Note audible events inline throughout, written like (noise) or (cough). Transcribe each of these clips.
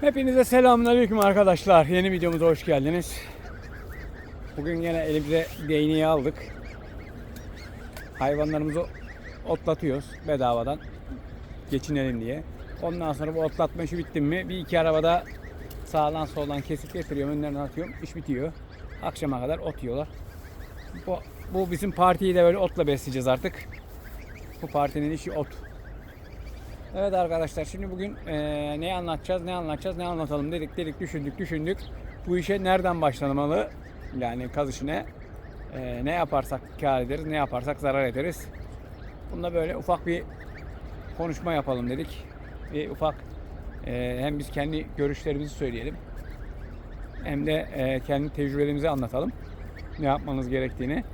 Hepinize selamünaleyküm arkadaşlar. Yeni videomuza hoş geldiniz. Bugün yine elimize değneği aldık. Hayvanlarımızı otlatıyoruz bedavadan. Geçinelim diye. Ondan sonra bu otlatma işi bitti mi bir iki arabada sağdan soldan kesip getiriyorum önlerine atıyorum. İş bitiyor. Akşama kadar ot yiyorlar. Bu, bu bizim partiyi de böyle otla besleyeceğiz artık. Bu partinin işi ot. Evet arkadaşlar şimdi bugün eee ne anlatacağız ne anlatacağız ne anlatalım dedik dedik düşündük düşündük. Bu işe nereden başlanmalı? Yani kaz işine eee, ne yaparsak kar ederiz ne yaparsak zarar ederiz. Bunda böyle ufak bir konuşma yapalım dedik. Bir ufak eee, hem biz kendi görüşlerimizi söyleyelim. Hem de eee, kendi tecrübelerimizi anlatalım. Ne yapmanız gerektiğini,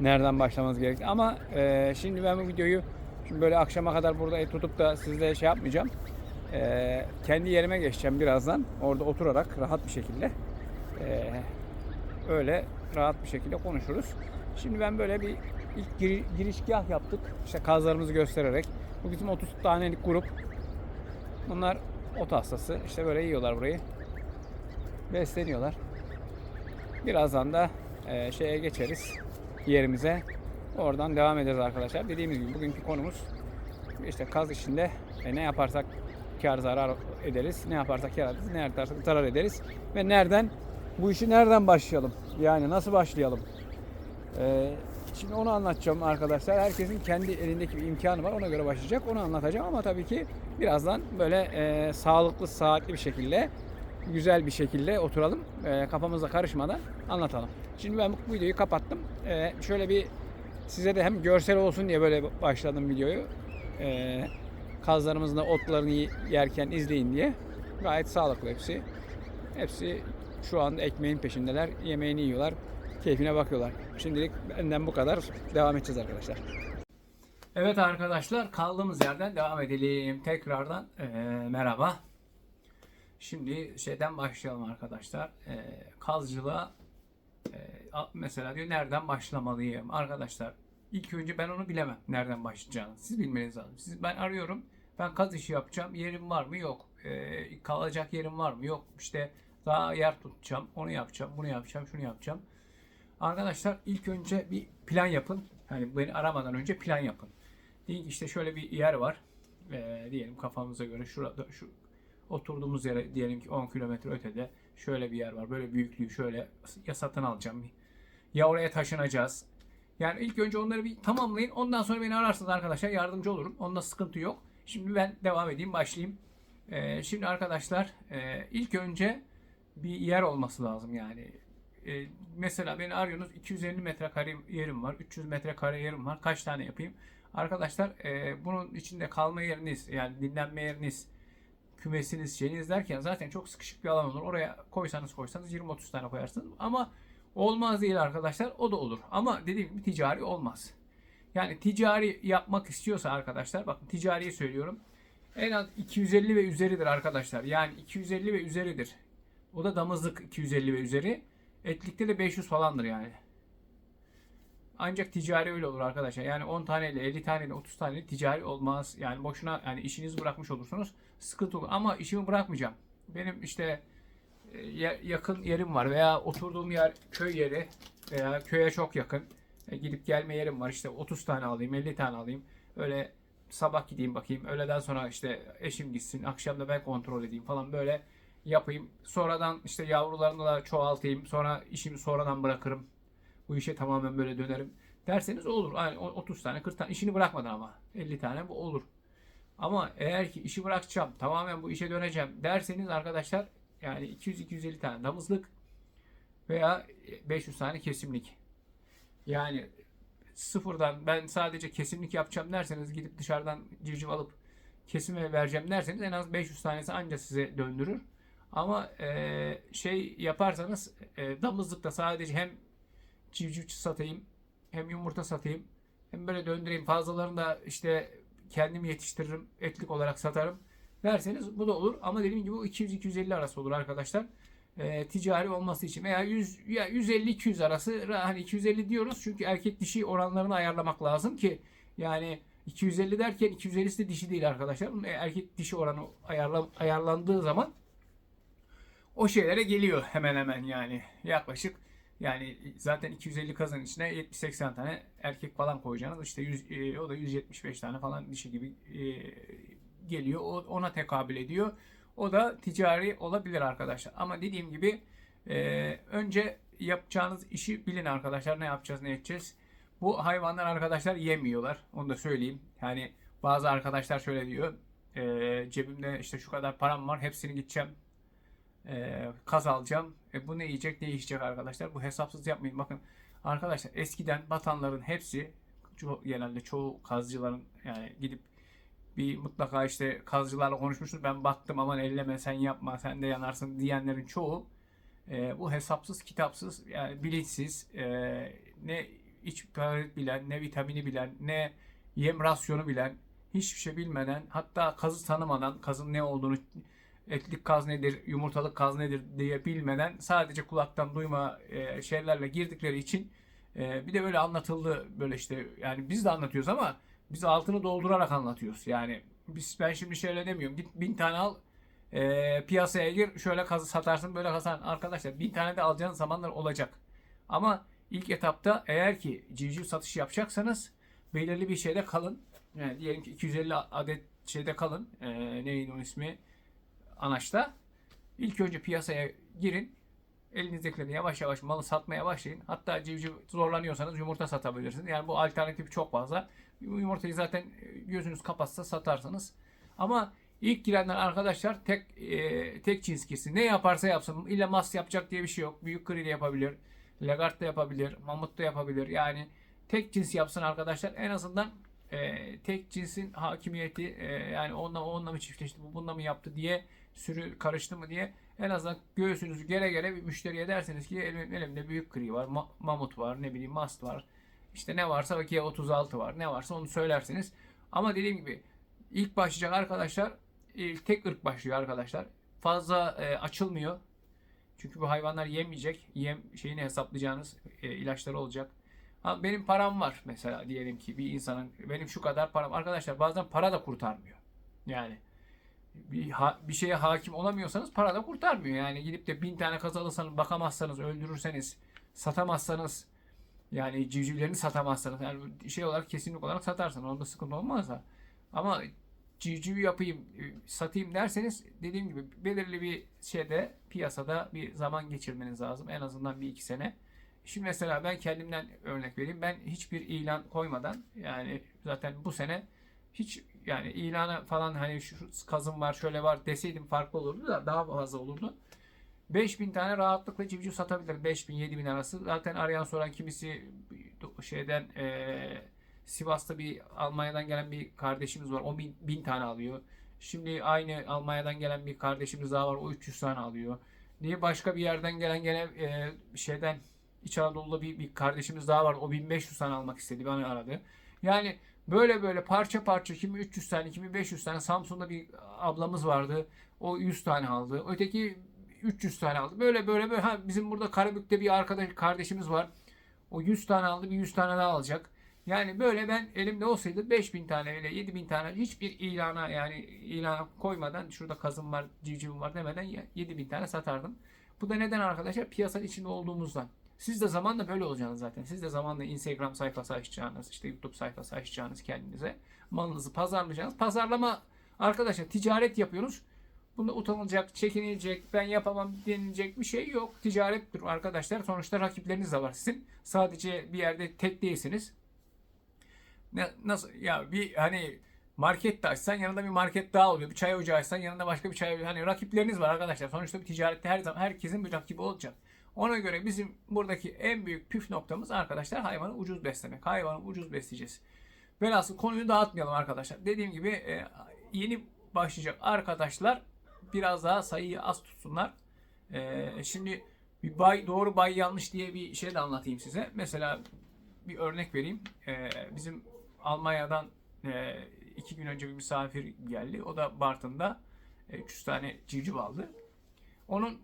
nereden başlamanız gerektiğini. Ama eee, şimdi ben bu videoyu Şimdi böyle akşama kadar burada tutup da sizle şey yapmayacağım. Ee, kendi yerime geçeceğim birazdan. Orada oturarak rahat bir şekilde. ee, öyle rahat bir şekilde konuşuruz. Şimdi ben böyle bir ilk giri, girişgah yaptık. İşte kazlarımızı göstererek. Bu bizim 30 tanelik grup. Bunlar ot hastası. İşte böyle yiyorlar burayı. Besleniyorlar. Birazdan da ee, şeye geçeriz yerimize. Oradan devam ederiz arkadaşlar. Dediğimiz gibi bugünkü konumuz işte kaz işinde e, ne yaparsak kar zarar ederiz. Ne yaparsak kar ederiz, ne yaparsak zarar ederiz. Ve nereden bu işi nereden başlayalım? Yani nasıl başlayalım? Ee, şimdi onu anlatacağım arkadaşlar. Herkesin kendi elindeki bir imkanı var. Ona göre başlayacak. Onu anlatacağım ama tabii ki birazdan böyle e, sağlıklı, saatli bir şekilde güzel bir şekilde oturalım. E, kafamıza karışmadan anlatalım. Şimdi ben bu videoyu kapattım. E, şöyle bir size de hem görsel olsun diye böyle başladım videoyu. Ee, kazlarımızın da otlarını yerken izleyin diye. Gayet sağlıklı hepsi. Hepsi şu anda ekmeğin peşindeler. Yemeğini yiyorlar. Keyfine bakıyorlar. Şimdilik benden bu kadar. Devam edeceğiz arkadaşlar. Evet arkadaşlar kaldığımız yerden devam edelim. Tekrardan ee, merhaba. Şimdi şeyden başlayalım arkadaşlar. Ee, kazcılığa a- mesela diyor nereden başlamalıyım arkadaşlar ilk önce ben onu bilemem nereden başlayacağını. Siz bilmeniz lazım. Siz ben arıyorum ben kaz işi yapacağım yerim var mı? Yok. Ee, kalacak yerim var mı? Yok. İşte daha yer tutacağım onu yapacağım bunu yapacağım şunu yapacağım. Arkadaşlar ilk önce bir plan yapın. Hani beni aramadan önce plan yapın. Deyin ki işte şöyle bir yer var. Ee, diyelim kafamıza göre şurada şu oturduğumuz yere diyelim ki 10 kilometre ötede şöyle bir yer var. Böyle büyüklüğü şöyle ya satın alacağım. Ya oraya taşınacağız. Yani ilk önce onları bir tamamlayın. Ondan sonra beni ararsınız arkadaşlar. Yardımcı olurum. Onda sıkıntı yok. Şimdi ben devam edeyim. Başlayayım. Ee, şimdi arkadaşlar e, ilk önce bir yer olması lazım yani. E, mesela beni arıyorsunuz 250 metrekare yerim var. 300 metrekare yerim var. Kaç tane yapayım? Arkadaşlar e, bunun içinde kalma yeriniz yani dinlenme yeriniz kümesiniz şeyiniz derken zaten çok sıkışık bir alan olur. Oraya koysanız koysanız 20-30 tane koyarsınız. Ama olmaz değil arkadaşlar. O da olur. Ama dediğim gibi ticari olmaz. Yani ticari yapmak istiyorsa arkadaşlar bakın ticariyi söylüyorum. En az 250 ve üzeridir arkadaşlar. Yani 250 ve üzeridir. O da damızlık 250 ve üzeri. Etlikte de 500 falandır yani. Ancak ticari öyle olur arkadaşlar. Yani 10 taneyle 50 taneyle 30 taneyle ticari olmaz. Yani boşuna yani işinizi bırakmış olursunuz. Sıkıntı olur. Ama işimi bırakmayacağım. Benim işte yakın yerim var veya oturduğum yer köy yeri veya köye çok yakın. E, gidip gelme yerim var. İşte 30 tane alayım, 50 tane alayım. Öyle sabah gideyim bakayım. Öğleden sonra işte eşim gitsin. Akşam da ben kontrol edeyim falan böyle yapayım. Sonradan işte yavrularını da çoğaltayım. Sonra işimi sonradan bırakırım. Bu işe tamamen böyle dönerim derseniz olur. Yani o- 30 tane 40 tane işini bırakmadan ama 50 tane bu olur. Ama eğer ki işi bırakacağım tamamen bu işe döneceğim derseniz arkadaşlar yani 200-250 tane damızlık veya 500 tane kesimlik. Yani sıfırdan ben sadece kesimlik yapacağım derseniz gidip dışarıdan civciv alıp kesime vereceğim derseniz en az 500 tanesi anca size döndürür. Ama eee, şey yaparsanız e, damızlıkta sadece hem civciv satayım hem yumurta satayım hem böyle döndüreyim fazlalarını da işte kendim yetiştiririm etlik olarak satarım derseniz bu da olur. Ama dediğim gibi bu 200-250 arası olur arkadaşlar. Ee, ticari olması için. Veya 100 ya 150-200 arası hani 250 diyoruz. Çünkü erkek dişi oranlarını ayarlamak lazım ki yani 250 derken 250'si de dişi değil arkadaşlar. Bunun erkek dişi oranı ayarla, ayarlandığı zaman o şeylere geliyor hemen hemen yani. Yaklaşık yani zaten 250 kazanın içine 70-80 tane erkek falan koyacaksınız. İşte 100, e, o da 175 tane falan dişi gibi e, geliyor. Ona tekabül ediyor. O da ticari olabilir arkadaşlar. Ama dediğim gibi e, önce yapacağınız işi bilin arkadaşlar. Ne yapacağız, ne edeceğiz. Bu hayvanlar arkadaşlar yemiyorlar. Onu da söyleyeyim. Yani bazı arkadaşlar şöyle diyor. E, cebimde işte şu kadar param var. Hepsini gideceğim e, kaz alacağım. E, bu ne yiyecek ne içecek arkadaşlar. Bu hesapsız yapmayın. Bakın arkadaşlar eskiden batanların hepsi genelde çoğu kazcıların yani gidip bir mutlaka işte kazcılarla konuşmuştur. Ben battım aman elleme sen yapma sen de yanarsın diyenlerin çoğu e, bu hesapsız kitapsız yani bilinçsiz e, ne iç parazit bilen ne vitamini bilen ne yem rasyonu bilen hiçbir şey bilmeden hatta kazı tanımadan kazın ne olduğunu etlik kaz nedir, yumurtalık kaz nedir diye bilmeden sadece kulaktan duyma e, şeylerle girdikleri için e, bir de böyle anlatıldı böyle işte yani biz de anlatıyoruz ama biz altını doldurarak anlatıyoruz. Yani biz ben şimdi şöyle demiyorum. Git bin tane al e, piyasaya gir şöyle kazı satarsın böyle kazan. Arkadaşlar bin tane de alacağınız zamanlar olacak. Ama ilk etapta eğer ki civciv satışı yapacaksanız belirli bir şeyde kalın. Yani diyelim ki 250 adet şeyde kalın. E, neydi onun ismi? anaçta. İlk önce piyasaya girin. Elinizdekileri yavaş yavaş malı satmaya başlayın. Hatta civciv zorlanıyorsanız yumurta satabilirsiniz. Yani bu alternatif çok fazla. Yumurtayı zaten e, gözünüz kapatsa satarsanız. Ama ilk girenler arkadaşlar tek e, tek cins girsin. Ne yaparsa yapsın. İlla mas yapacak diye bir şey yok. Büyük kri de yapabilir. Lagart da yapabilir. Mamut da yapabilir. Yani tek cins yapsın arkadaşlar. En azından e, tek cinsin hakimiyeti e, yani onunla onunla mı çiftleşti bu bununla mı yaptı diye sürü karıştı mı diye en azından göğsünüzü gere gere bir müşteriye derseniz ki elim, elimde büyük gri var, ma- mamut var, ne bileyim mast var. İşte ne varsa bak 36 var. Ne varsa onu söylersiniz. Ama dediğim gibi ilk başlayacak arkadaşlar ilk tek ırk başlıyor arkadaşlar. Fazla e, açılmıyor. Çünkü bu hayvanlar yemeyecek. Yem şeyini hesaplayacağınız e, ilaçları olacak. Ha, benim param var mesela diyelim ki bir insanın benim şu kadar param. Arkadaşlar bazen para da kurtarmıyor. Yani bir, ha- bir şeye hakim olamıyorsanız para da kurtarmıyor. Yani gidip de bin tane kaz alırsanız bakamazsanız öldürürseniz satamazsanız yani civcivlerini satamazsanız yani şey olarak kesinlik olarak satarsanız onda sıkıntı olmaz da. Ama civciv yapayım e, satayım derseniz dediğim gibi belirli bir şeyde piyasada bir zaman geçirmeniz lazım. En azından bir iki sene. Şimdi mesela ben kendimden örnek vereyim. Ben hiçbir ilan koymadan yani zaten bu sene hiç yani ilana falan hani şu kazım var şöyle var deseydim farklı olurdu da daha fazla olurdu. 5000 tane rahatlıkla civciv satabilir. 5000 7000 arası. Zaten arayan soran kimisi şeyden eee Sivas'ta bir Almanya'dan gelen bir kardeşimiz var. O bin, bin tane alıyor. Şimdi aynı Almanya'dan gelen bir kardeşimiz daha var. O 300 tane alıyor. Niye başka bir yerden gelen gene e, şeyden İç Anadolu'da bir, bir kardeşimiz daha var. O 1500 tane almak istedi. Beni aradı. Yani böyle böyle parça parça kimi 300 tane kimi 500 tane Samsun'da bir ablamız vardı. O 100 tane aldı. Öteki 300 tane aldı. Böyle böyle böyle. Ha, bizim burada Karabük'te bir arkadaş kardeşimiz var. O 100 tane aldı. Bir 100 tane daha alacak. Yani böyle ben elimde olsaydı 5000 tane ile 7000 tane hiçbir ilana yani ilana koymadan şurada kazım var, civcivim var demeden 7000 tane satardım. Bu da neden arkadaşlar? Piyasanın içinde olduğumuzdan. Siz de zamanla böyle olacaksınız zaten. Siz de zamanla Instagram sayfası açacağınız, işte YouTube sayfası açacağınız kendinize. Malınızı pazarlayacaksınız. Pazarlama arkadaşlar ticaret yapıyoruz. Bunda utanılacak, çekinilecek, ben yapamam denilecek bir şey yok. Ticarettir arkadaşlar. Sonuçta rakipleriniz de var sizin. Sadece bir yerde tek değilsiniz. Ne, nasıl ya bir hani market de açsan yanında bir market daha oluyor. Bir çay ocağı açsan yanında başka bir çay ocağı. Hani rakipleriniz var arkadaşlar. Sonuçta bir ticarette her zaman herkesin bir rakibi olacak. Ona göre bizim buradaki en büyük püf noktamız arkadaşlar hayvanı ucuz beslemek. Hayvanı ucuz besleyeceğiz. Velhasıl konuyu dağıtmayalım arkadaşlar. Dediğim gibi e, yeni başlayacak arkadaşlar biraz daha sayıyı az tutsunlar. E, şimdi bir bay doğru bay yanlış diye bir şey de anlatayım size. Mesela bir örnek vereyim. E, bizim Almanya'dan e, iki gün önce bir misafir geldi. O da Bartın'da e, 300 tane civciv aldı. Onun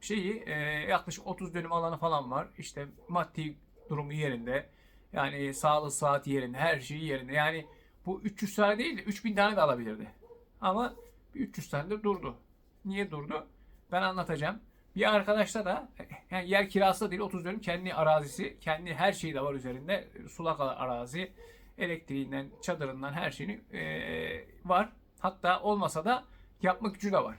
şeyi e, yaklaşık 30 dönüm alanı falan var. İşte maddi durumu yerinde. Yani sağlık saati yerinde. Her şeyi yerinde. Yani bu 300 tane değil de 3000 tane de alabilirdi. Ama bir 300 tane de durdu. Niye durdu? Ben anlatacağım. Bir arkadaşta da yani yer kirası da değil 30 dönüm kendi arazisi, kendi her şeyi de var üzerinde. Sulak arazi, elektriğinden, çadırından her şeyini eee, var. Hatta olmasa da yapma gücü de var.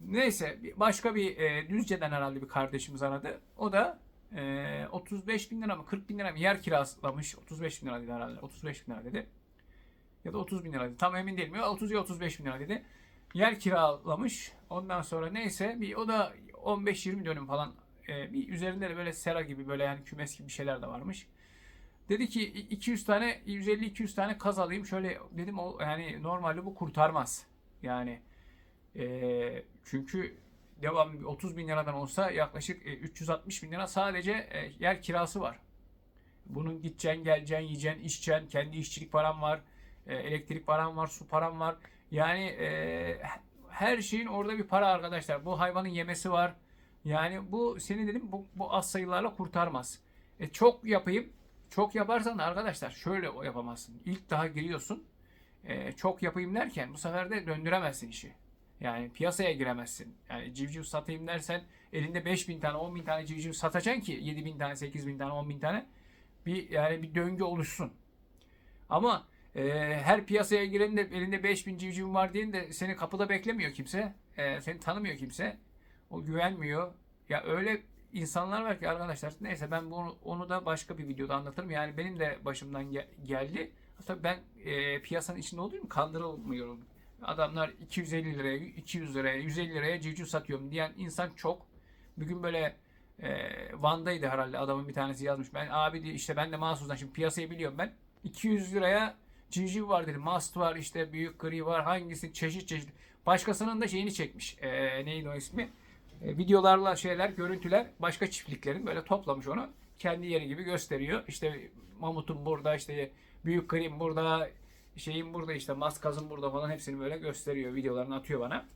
Neyse başka bir e, Düzce'den herhalde bir kardeşimiz aradı. O da e, 35 bin lira mı 40 bin lira mı yer kiralamış. 35 bin lira dedi herhalde. 35 bin lira dedi. Ya da 30 bin lira dedi. Tam emin değilim. Ya 30 ya 35 bin lira dedi. Yer kiralamış. Ondan sonra neyse bir o da 15-20 dönüm falan e, bir üzerinde de böyle sera gibi böyle yani kümes gibi bir şeyler de varmış. Dedi ki 200 tane 150-200 tane kaz alayım. Şöyle dedim o yani normalde bu kurtarmaz. Yani e, çünkü devam 30 bin liradan olsa yaklaşık e, 360 bin lira sadece e, yer kirası var. Bunun gideceksin, geleceksin, yiyeceksin, içeceksin, kendi işçilik param var, e, elektrik param var, su param var. Yani e, her şeyin orada bir para arkadaşlar. Bu hayvanın yemesi var. Yani bu seni dedim bu, bu az sayılarla kurtarmaz. E, çok yapayım. Çok yaparsan da arkadaşlar şöyle yapamazsın. İlk daha giriyorsun. E, çok yapayım derken bu sefer de döndüremezsin işi. Yani piyasaya giremezsin. Yani civciv satayım dersen elinde 5000 tane 10 bin tane civciv satacaksın ki 7 bin tane 8 bin tane 10 bin tane bir yani bir döngü oluşsun. Ama e, her piyasaya giren de elinde 5000 civcivin var diye de seni kapıda beklemiyor kimse. E, seni tanımıyor kimse. O güvenmiyor. Ya öyle insanlar var ki arkadaşlar. Neyse ben bunu onu da başka bir videoda anlatırım. Yani benim de başımdan gel- geldi. Hatta ben e, piyasanın içinde olduğum kandırılmıyorum. Adamlar 250 liraya, 200 liraya, 150 liraya civciv satıyorum diyen insan çok. Bugün böyle e, Van'daydı herhalde adamın bir tanesi yazmış. Ben abi diye işte ben de mahsusdan şimdi piyasayı biliyorum ben. 200 liraya civciv var dedim. Mast var işte büyük gri var hangisi çeşit çeşit. Başkasının da şeyini çekmiş. E, neydi o ismi? E, videolarla şeyler, görüntüler başka çiftliklerin böyle toplamış onu. Kendi yeri gibi gösteriyor. İşte mamutun burada işte büyük krim burada şeyin burada işte maskazın burada falan hepsini böyle gösteriyor. Videolarını atıyor bana.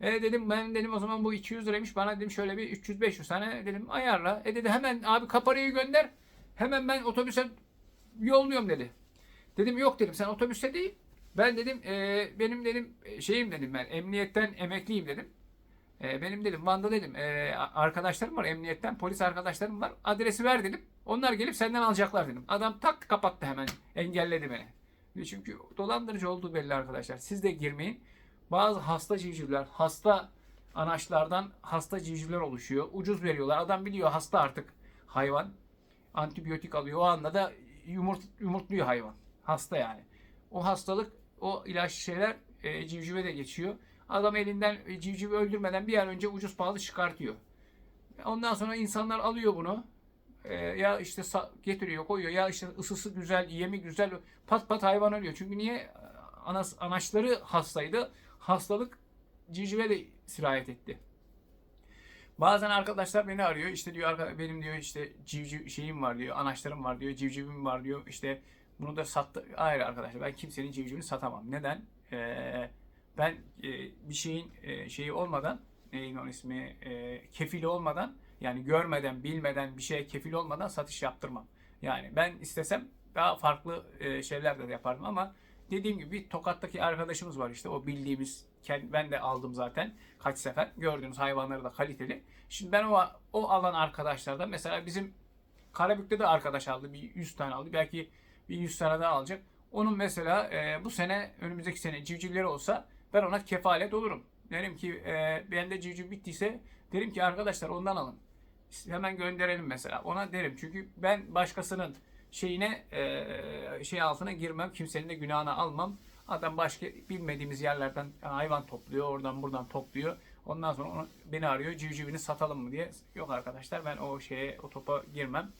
E dedim ben dedim o zaman bu 200 liraymış bana dedim şöyle bir 300-500 tane dedim ayarla. E dedi hemen abi kaparayı gönder. Hemen ben otobüse yolluyorum dedi. Dedim yok dedim sen otobüste değil. Ben dedim e, benim dedim e, şeyim dedim ben emniyetten emekliyim dedim. E, benim dedim Van'da dedim e, arkadaşlarım var emniyetten polis arkadaşlarım var adresi ver dedim. Onlar gelip senden alacaklar dedim. Adam tak kapattı hemen engelledi beni. Çünkü dolandırıcı olduğu belli arkadaşlar. Siz de girmeyin. Bazı hasta civcivler, hasta anaçlardan hasta civcivler oluşuyor. Ucuz veriyorlar. Adam biliyor hasta artık hayvan. Antibiyotik alıyor. O anda da yumurt, yumurtluyor hayvan. Hasta yani. O hastalık, o ilaç şeyler e, civcive de geçiyor. Adam elinden e, civcivi öldürmeden bir an önce ucuz pahalı çıkartıyor. Ondan sonra insanlar alıyor bunu. E, ya işte getiriyor, koyuyor. Ya işte ısısı güzel, yemi güzel. Pat pat hayvan ölüyor. Çünkü niye? Anas, anaçları hastaydı. Hastalık civcive de sirayet etti. Bazen arkadaşlar beni arıyor. İşte diyor benim diyor işte civciv şeyim var diyor. Anaçlarım var diyor. Civcivim var diyor. İşte bunu da sattı. Hayır arkadaşlar ben kimsenin civcivini satamam. Neden? Ee, ben e, bir şeyin e, şeyi olmadan neyin onun ismi e, kefili olmadan yani görmeden bilmeden bir şeye kefil olmadan satış yaptırmam. Yani ben istesem daha farklı e, şeyler de yapardım ama dediğim gibi bir Tokat'taki arkadaşımız var işte o bildiğimiz ben de aldım zaten kaç sefer gördüğünüz hayvanları da kaliteli. Şimdi ben o o alan arkadaşlardan mesela bizim Karabük'te de arkadaş aldı bir 100 tane aldı belki bir 100 tane daha alacak. Onun mesela e, bu sene önümüzdeki sene civcivleri olsa ben ona kefalet olurum. Derim ki e, bende civciv bittiyse derim ki arkadaşlar ondan alın. Hemen gönderelim mesela. Ona derim çünkü ben başkasının şeyine e, şey altına girmem. Kimsenin de günahını almam. Adam başka bilmediğimiz yerlerden hayvan topluyor. Oradan buradan topluyor. Ondan sonra onu, beni arıyor. Civcivini satalım mı diye. Yok arkadaşlar ben o şeye o topa girmem.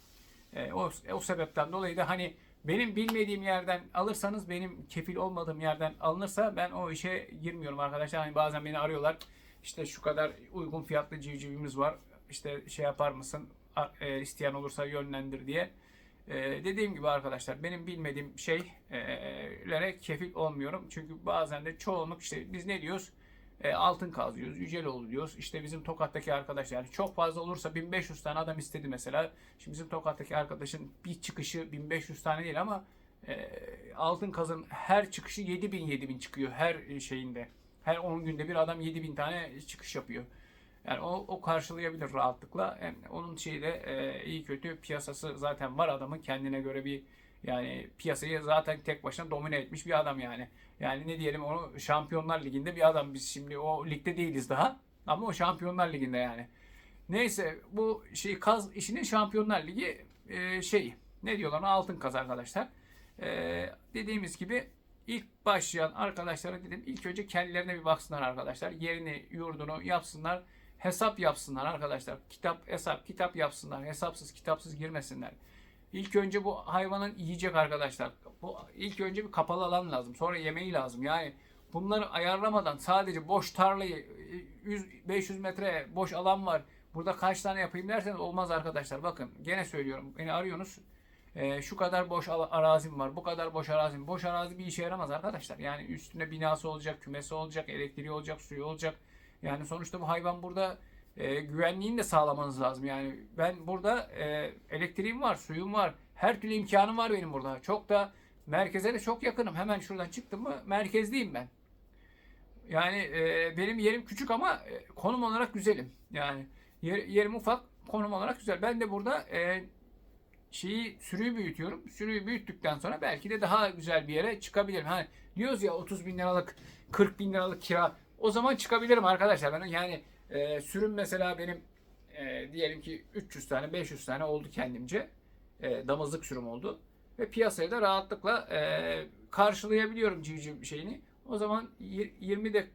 E, o, o sebepten dolayı da hani benim bilmediğim yerden alırsanız benim kefil olmadığım yerden alınırsa ben o işe girmiyorum arkadaşlar. Hani bazen beni arıyorlar. İşte şu kadar uygun fiyatlı civcivimiz var. İşte şey yapar mısın? E, isteyen olursa yönlendir diye. E, dediğim gibi arkadaşlar benim bilmediğim şeylere kefil olmuyorum. Çünkü bazen de çoğunluk işte biz ne diyoruz? E, altın kaz diyoruz, Yüceloğlu diyoruz. İşte bizim Tokat'taki arkadaşlar yani çok fazla olursa 1500 tane adam istedi mesela. Şimdi bizim Tokat'taki arkadaşın bir çıkışı 1500 tane değil ama e, altın kazın her çıkışı 7000 7000 çıkıyor her şeyinde. Her 10 günde bir adam 7000 tane çıkış yapıyor. Yani o, o karşılayabilir rahatlıkla. Hem onun şeyi de e, iyi kötü piyasası zaten var adamın kendine göre bir yani piyasayı zaten tek başına domine etmiş bir adam yani. Yani ne diyelim onu Şampiyonlar Ligi'nde bir adam biz şimdi o ligde değiliz daha. Ama o Şampiyonlar Ligi'nde yani. Neyse bu şey kaz işinin Şampiyonlar Ligi e, şey ne diyorlar altın kaz arkadaşlar. E, dediğimiz gibi ilk başlayan arkadaşlara dedim ilk önce kendilerine bir baksınlar arkadaşlar. Yerini, yurdunu yapsınlar. Hesap yapsınlar arkadaşlar. Kitap, hesap, kitap yapsınlar. Hesapsız, kitapsız girmesinler. İlk önce bu hayvanın yiyecek arkadaşlar. Bu ilk önce bir kapalı alan lazım. Sonra yemeği lazım. Yani bunları ayarlamadan sadece boş tarlayı 100 500 metre boş alan var. Burada kaç tane yapayım derseniz olmaz arkadaşlar. Bakın gene söylüyorum. Beni arıyorsunuz. Ee, şu kadar boş arazim var. Bu kadar boş arazim. Boş arazi bir işe yaramaz arkadaşlar. Yani üstünde binası olacak, kümesi olacak, elektriği olacak, suyu olacak. Yani sonuçta bu hayvan burada e, güvenliğini de sağlamanız lazım. Yani ben burada e, elektriğim var, suyum var. Her türlü imkanım var benim burada. Çok da merkeze de çok yakınım. Hemen şuradan çıktım mı merkezdeyim ben. Yani e, benim yerim küçük ama e, konum olarak güzelim. Yani yer, yerim ufak, konum olarak güzel. Ben de burada e, şeyi sürüyü büyütüyorum. Sürüyü büyüttükten sonra belki de daha güzel bir yere çıkabilirim. Hani diyoruz ya 30 bin liralık, 40 bin liralık kira. O zaman çıkabilirim arkadaşlar. Ben yani e, sürüm mesela benim e, diyelim ki 300 tane, 500 tane oldu kendimce. E, damızlık sürüm oldu. Ve piyasayı da rahatlıkla e, karşılayabiliyorum civciv şeyini. O zaman yir- 20 de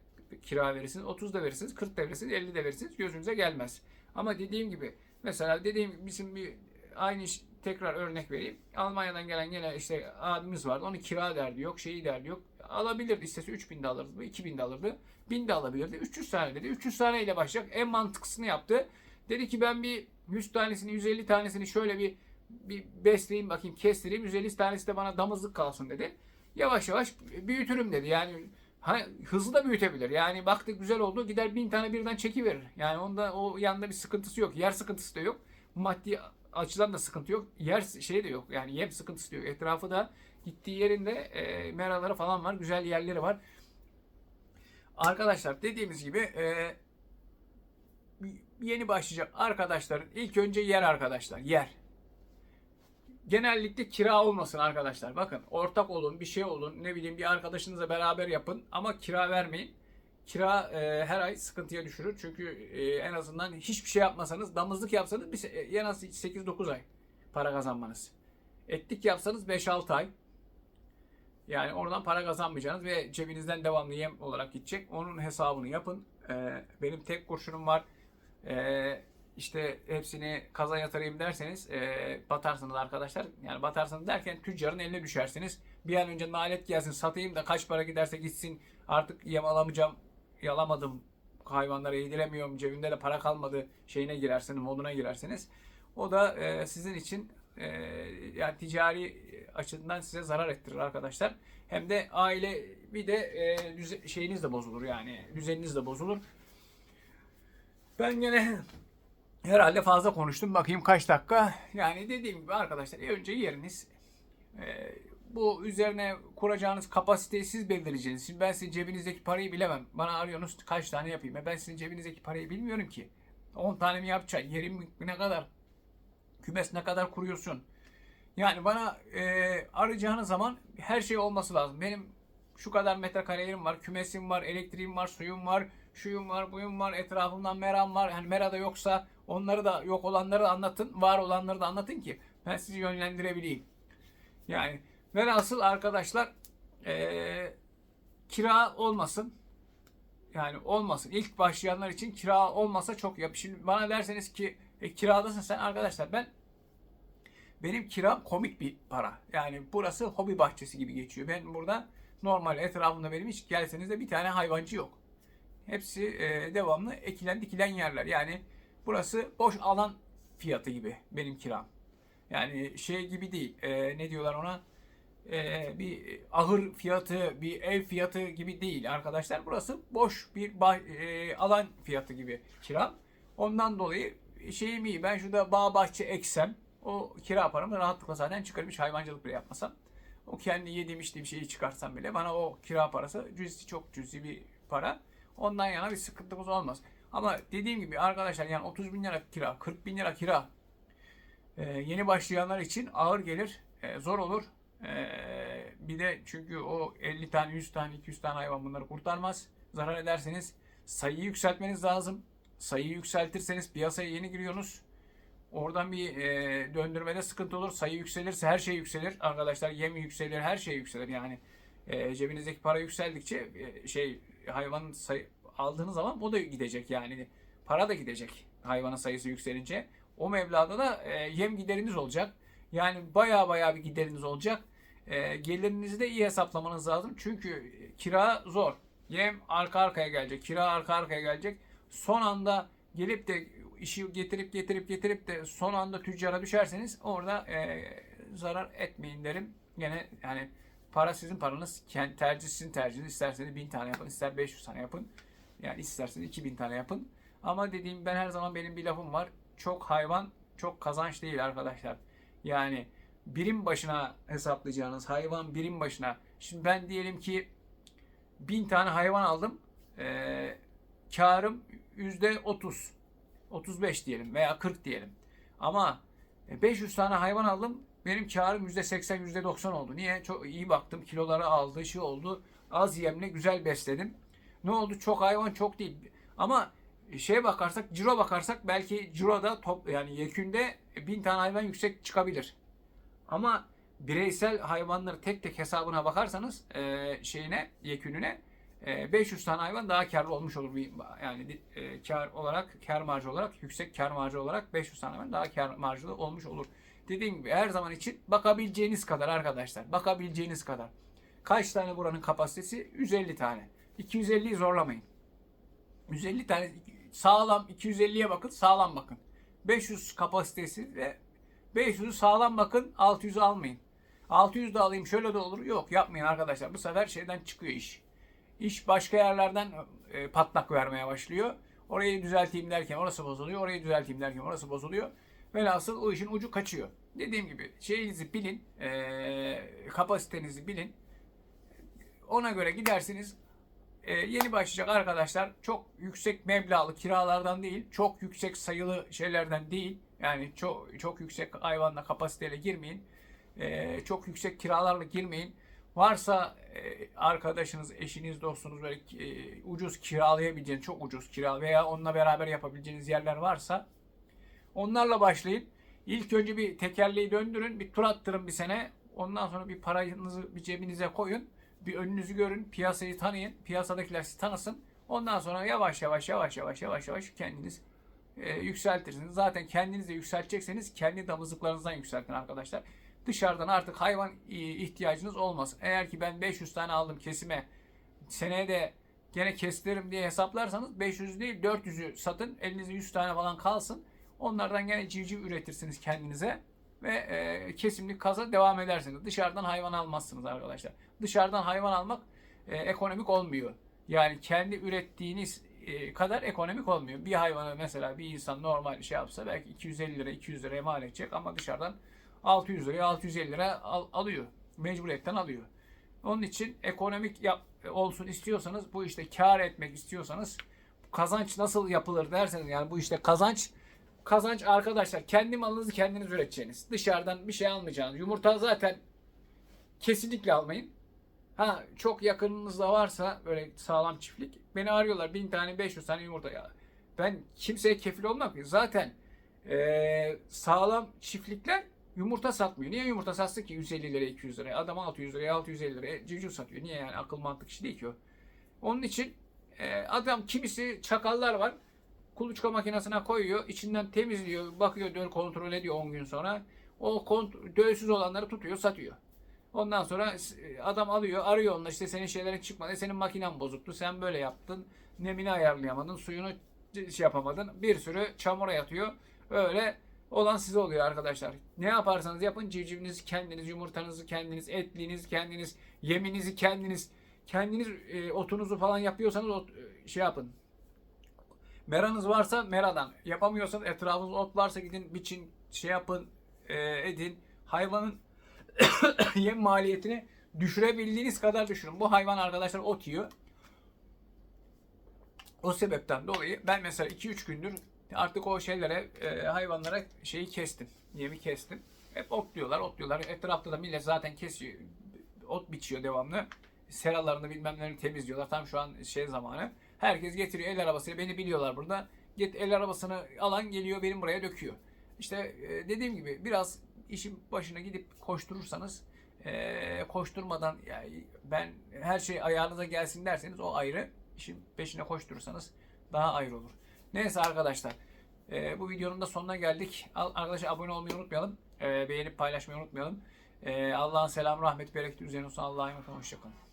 kira verirsiniz, 30 da verirsiniz, 40 da verirsiniz, 50 de verirsiniz. Gözünüze gelmez. Ama dediğim gibi mesela dediğim gibi bizim bir aynı tekrar örnek vereyim. Almanya'dan gelen gene işte abimiz vardı. Onun kira derdi yok, şeyi derdi yok. Alabilirdi. istese 3000 de alırdı, 2000 de alırdı. 1000 de alabilirdi. 300 tane dedi. 300 tane ile başlayacak. En mantıklısını yaptı. Dedi ki ben bir 100 tanesini, 150 tanesini şöyle bir bir besleyeyim bakayım, kestireyim. 150 tanesi de bana damızlık kalsın dedi. Yavaş yavaş büyütürüm dedi. Yani ha, hızlı da büyütebilir. Yani baktık güzel oldu gider bin tane birden çekiverir. Yani onda o yanında bir sıkıntısı yok. Yer sıkıntısı da yok. Maddi açıdan da sıkıntı yok. Yer şey de yok. Yani yem sıkıntısı yok. Etrafı da gittiği yerinde e, meraları falan var. Güzel yerleri var. Arkadaşlar dediğimiz gibi e, yeni başlayacak arkadaşların ilk önce yer arkadaşlar. Yer. Genellikle kira olmasın arkadaşlar. Bakın ortak olun, bir şey olun, ne bileyim bir arkadaşınızla beraber yapın ama kira vermeyin. Kira e, her ay sıkıntıya düşürür. Çünkü e, en azından hiçbir şey yapmasanız, damızlık yapsanız bir, se- en az 8-9 ay para kazanmanız. Etlik yapsanız 5-6 ay. Yani oradan para kazanmayacaksınız ve cebinizden devamlı yem olarak gidecek. Onun hesabını yapın. E, benim tek kurşunum var. E, işte hepsini kaza yatırayım derseniz e, batarsınız arkadaşlar. Yani batarsınız derken tüccarın eline düşersiniz. Bir an önce nalet gelsin satayım da kaç para giderse gitsin artık yem alamayacağım yalamadım hayvanlara yediremiyorum cebimde de para kalmadı şeyine girersiniz moduna girersiniz. O da e, sizin için e, yani ticari açıdan size zarar ettirir arkadaşlar. Hem de aile bir de e, düze- şeyiniz de bozulur yani düzeniniz de bozulur. Ben gene Herhalde fazla konuştum. Bakayım kaç dakika. Yani dediğim gibi arkadaşlar önce yeriniz e, bu üzerine kuracağınız kapasiteyi siz belirleyeceksiniz. Şimdi ben sizin cebinizdeki parayı bilemem. Bana arıyorsunuz kaç tane yapayım. E ben sizin cebinizdeki parayı bilmiyorum ki. 10 tane mi yapacaksın? Yerim ne kadar? Kümes ne kadar kuruyorsun? Yani bana e, arayacağınız zaman her şey olması lazım. Benim şu kadar metrekare yerim var, kümesim var, elektriğim var, suyum var, şuyum var, buyum var, etrafımdan meram var. Hani merada yoksa onları da yok olanları da anlatın, var olanları da anlatın ki ben sizi yönlendirebileyim. Yani velhasıl arkadaşlar eee, kira olmasın. Yani olmasın. İlk başlayanlar için kira olmasa çok yap. Şimdi bana derseniz ki e, kiradasın sen arkadaşlar ben benim kiram komik bir para. Yani burası hobi bahçesi gibi geçiyor. Ben burada normal etrafımda benim hiç gelseniz de bir tane hayvancı yok. Hepsi e, devamlı ekilen dikilen yerler. Yani burası boş alan fiyatı gibi benim kiram. Yani şey gibi değil. E, ne diyorlar ona? E, bir ahır fiyatı, bir ev fiyatı gibi değil arkadaşlar. Burası boş bir bah- e, alan fiyatı gibi kiram. Ondan dolayı şeyim iyi. Ben şurada bağ bahçe eksem o kira paramı rahatlıkla zaten çıkarım. Hiç hayvancılık bile yapmasam. O kendi yediğim içtiğim şeyi çıkarsam bile bana o kira parası cüzi çok cüzi bir para. Ondan yana bir sıkıntımız olmaz. Ama dediğim gibi arkadaşlar yani 30 bin lira kira, 40 bin lira kira e, yeni başlayanlar için ağır gelir, e, zor olur. E, bir de çünkü o 50 tane, 100 tane, 200 tane hayvan bunları kurtarmaz. Zarar ederseniz sayıyı yükseltmeniz lazım. Sayıyı yükseltirseniz piyasaya yeni giriyorsunuz. Oradan bir e, döndürmede sıkıntı olur. Sayı yükselirse her şey yükselir. Arkadaşlar yem yükselir, her şey yükselir. Yani e, cebinizdeki para yükseldikçe e, şey hayvanın sayı, aldığınız zaman o da gidecek yani. Para da gidecek hayvanın sayısı yükselince. O meblağda da e, yem gideriniz olacak. Yani baya baya bir gideriniz olacak. E, gelirinizi de iyi hesaplamanız lazım. Çünkü kira zor. Yem arka arkaya gelecek. Kira arka arkaya gelecek. Son anda gelip de işi getirip getirip getirip de son anda tüccara düşerseniz orada e, zarar etmeyin derim. Gene yani para sizin paranız, kendi tercih sizin tercihiniz. İsterseniz 1000 tane yapın, ister 500 tane yapın. Yani isterseniz 2000 tane yapın. Ama dediğim ben her zaman benim bir lafım var. Çok hayvan çok kazanç değil arkadaşlar. Yani birim başına hesaplayacağınız hayvan birim başına. Şimdi ben diyelim ki 1000 tane hayvan aldım. Ee, karım %30. 35 diyelim veya 40 diyelim. Ama 500 tane hayvan aldım. Benim karım %80, %90 oldu. Niye? Çok iyi baktım. Kiloları aldı, şey oldu. Az yemle güzel besledim. Ne oldu? Çok hayvan çok değil. Ama şeye bakarsak, ciro bakarsak belki ciroda top yani yekünde bin tane hayvan yüksek çıkabilir. Ama bireysel hayvanları tek tek hesabına bakarsanız e, şeyine, yekününe e, 500 tane hayvan daha karlı olmuş olur. Bir- Yani e, kar olarak, kar marjı olarak, yüksek kar marjı olarak 500 tane hayvan daha kar marjlı olmuş olur. Dediğim gibi her zaman için bakabileceğiniz kadar arkadaşlar. Bakabileceğiniz kadar. Kaç tane buranın kapasitesi? 150 tane. 250'yi zorlamayın. 150 tane sağlam 250'ye bakın sağlam bakın. 500 kapasitesi ve 500'ü sağlam bakın 600'ü almayın. 600 de alayım şöyle de olur. Yok yapmayın arkadaşlar. Bu sefer şeyden çıkıyor iş. İş başka yerlerden e, patlak vermeye başlıyor. Orayı düzelteyim derken orası bozuluyor. Orayı düzelteyim derken orası bozuluyor. Velhasıl o işin ucu kaçıyor. Dediğim gibi şeyinizi bilin. e, kapasitenizi bilin. Ona göre gidersiniz. Ee, yeni başlayacak arkadaşlar çok yüksek meblağlı kiralardan değil, çok yüksek sayılı şeylerden değil. Yani çok çok yüksek hayvanla kapasiteyle girmeyin. Ee, çok yüksek kiralarla girmeyin. Varsa e, arkadaşınız, eşiniz, dostunuz böyle e, ucuz kiralayabileceğiniz, çok ucuz kira veya onunla beraber yapabileceğiniz yerler varsa onlarla başlayın. İlk önce bir tekerleği döndürün, bir tur attırın bir sene. Ondan sonra bir paranızı bir cebinize koyun. Bir önünüzü görün, piyasayı tanıyın, piyasadakiler sizi tanısın. Ondan sonra yavaş yavaş yavaş yavaş yavaş yavaş kendiniz e, yükseltirsiniz. Zaten kendiniz de yükseltecekseniz kendi damızlıklarınızdan yükseltin arkadaşlar. Dışarıdan artık hayvan e, ihtiyacınız olmaz. Eğer ki ben 500 tane aldım kesime seneye de gene kestiririm diye hesaplarsanız 500 değil 400'ü satın. Elinizde 100 tane falan kalsın. Onlardan gene civciv üretirsiniz kendinize ve e, kesimlik kaza devam edersiniz. Dışarıdan hayvan almazsınız arkadaşlar. Dışarıdan hayvan almak e, ekonomik olmuyor. Yani kendi ürettiğiniz e, kadar ekonomik olmuyor. Bir hayvanı mesela bir insan normal şey yapsa belki 250 lira 200 liraya mal edecek ama dışarıdan 600 liraya 650 lira al- alıyor. Mecburiyetten alıyor. Onun için ekonomik yap, olsun istiyorsanız bu işte kar etmek istiyorsanız kazanç nasıl yapılır derseniz yani bu işte kazanç kazanç arkadaşlar kendi malınızı kendiniz üreteceğiniz. Dışarıdan bir şey almayacağınız. Yumurta zaten kesinlikle almayın. Ha çok yakınınızda varsa böyle sağlam çiftlik beni arıyorlar 1000 tane 500 tane yumurta ya. Ben kimseye kefil olmak zaten eee, sağlam çiftlikler yumurta satmıyor. Niye yumurta satsın ki 150 liraya 200 liraya? Adam 600 liraya 650 liraya civciv satıyor. Niye yani akıl mantık işi değil ki o. Onun için eee, adam kimisi çakallar var. Kuluçka makinesine koyuyor. içinden temizliyor. Bakıyor döl kontrol ediyor 10 gün sonra. O kont- dölsüz olanları tutuyor satıyor. Ondan sonra adam alıyor, arıyor onunla işte senin şeylerin çıkmadı, senin makinen bozuktu, sen böyle yaptın, nemini ayarlayamadın, suyunu şey yapamadın, bir sürü çamura yatıyor. Öyle olan size oluyor arkadaşlar. Ne yaparsanız yapın, civcivinizi kendiniz, yumurtanızı kendiniz, etliğinizi kendiniz, yeminizi kendiniz, kendiniz e, otunuzu falan yapıyorsanız ot, e, şey yapın. Meranız varsa meradan, yapamıyorsanız etrafınızda ot varsa gidin biçin, şey yapın, e, edin. Hayvanın (coughs) yem maliyetini düşürebildiğiniz kadar düşürün. Bu hayvan arkadaşlar ot yiyor. O sebepten dolayı ben mesela 2-3 gündür artık o şeylere, e, hayvanlara şeyi kestim. Yemi kestim. Hep otluyorlar, otluyorlar. Etrafta da millet zaten kesiyor. Ot biçiyor devamlı. Seralarını bilmem temizliyorlar. Tam şu an şey zamanı. Herkes getiriyor el arabasıyla. Beni biliyorlar burada. Get, el arabasını alan geliyor benim buraya döküyor. İşte e, dediğim gibi biraz işin başına gidip koşturursanız e, koşturmadan yani ben her şey ayağınıza gelsin derseniz o ayrı. İşin peşine koşturursanız daha ayrı olur. Neyse arkadaşlar. e, bu videonun da sonuna geldik. Arkadaşlar abone olmayı unutmayalım. Beğenip paylaşmayı unutmayalım. E, Allah'ın selamı, rahmeti, bereketi üzerine olsun. Allah'a emanet olun. Hoşçakalın.